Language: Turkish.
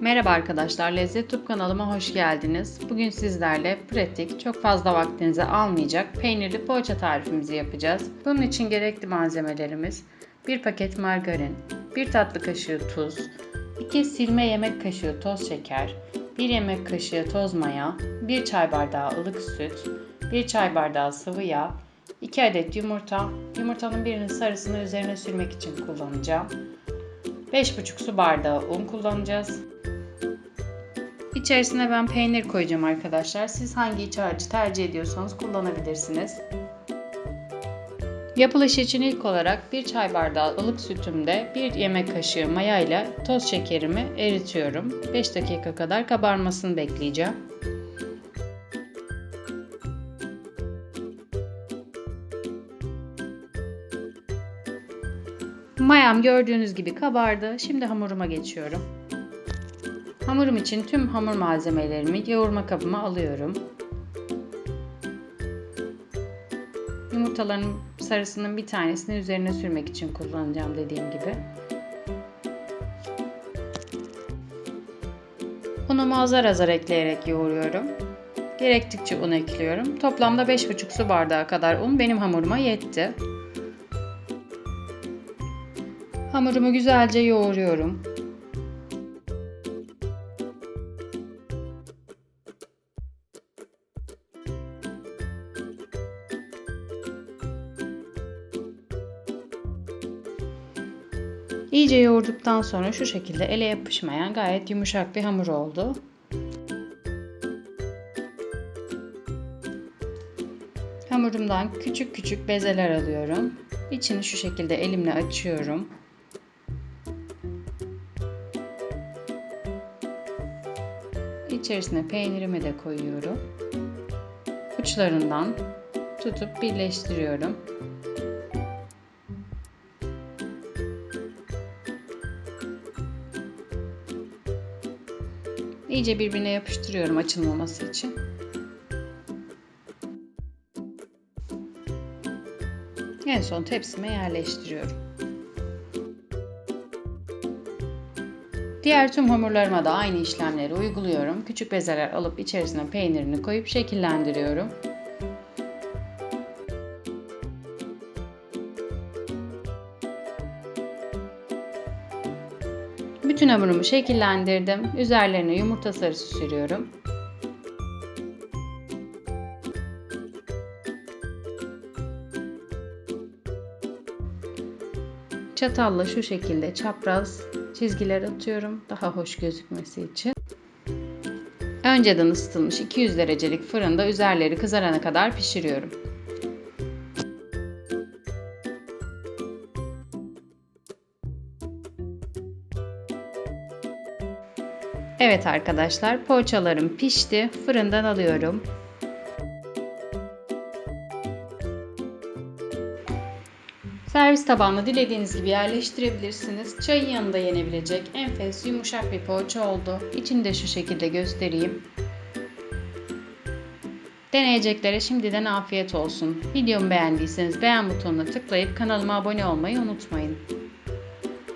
Merhaba arkadaşlar, Lezzet Tub kanalıma hoş geldiniz. Bugün sizlerle pratik, çok fazla vaktinizi almayacak peynirli poğaça tarifimizi yapacağız. Bunun için gerekli malzemelerimiz 1 paket margarin, 1 tatlı kaşığı tuz, 2 silme yemek kaşığı toz şeker, 1 yemek kaşığı toz maya, 1 çay bardağı ılık süt, 1 çay bardağı sıvı yağ, 2 adet yumurta, yumurtanın birinin sarısını üzerine sürmek için kullanacağım. 5,5 su bardağı un kullanacağız. İçerisine ben peynir koyacağım arkadaşlar. Siz hangi iç harcı tercih ediyorsanız kullanabilirsiniz. Yapılış için ilk olarak 1 çay bardağı ılık sütümde 1 yemek kaşığı maya ile toz şekerimi eritiyorum. 5 dakika kadar kabarmasını bekleyeceğim. Mayam gördüğünüz gibi kabardı. Şimdi hamuruma geçiyorum. Hamurum için tüm hamur malzemelerimi yoğurma kabıma alıyorum. Yumurtaların sarısının bir tanesini üzerine sürmek için kullanacağım dediğim gibi. Unumu azar azar ekleyerek yoğuruyorum. Gerektikçe un ekliyorum. Toplamda 5,5 su bardağı kadar un benim hamuruma yetti. Hamurumu güzelce yoğuruyorum. İyice yoğurduktan sonra şu şekilde ele yapışmayan gayet yumuşak bir hamur oldu. Hamurumdan küçük küçük bezeler alıyorum. İçini şu şekilde elimle açıyorum. İçerisine peynirimi de koyuyorum. Uçlarından tutup birleştiriyorum. İyice birbirine yapıştırıyorum açılmaması için. En son tepsime yerleştiriyorum. Diğer tüm hamurlarıma da aynı işlemleri uyguluyorum. Küçük bezeler alıp içerisine peynirini koyup şekillendiriyorum. Bütün hamurumu şekillendirdim. Üzerlerine yumurta sarısı sürüyorum. Çatalla şu şekilde çapraz çizgiler atıyorum daha hoş gözükmesi için. Önceden ısıtılmış 200 derecelik fırında üzerleri kızarana kadar pişiriyorum. Evet arkadaşlar poğaçalarım pişti. Fırından alıyorum. Servis tabağına dilediğiniz gibi yerleştirebilirsiniz. Çayın yanında yenebilecek enfes yumuşak bir poğaça oldu. İçini de şu şekilde göstereyim. Deneyeceklere şimdiden afiyet olsun. Videomu beğendiyseniz beğen butonuna tıklayıp kanalıma abone olmayı unutmayın.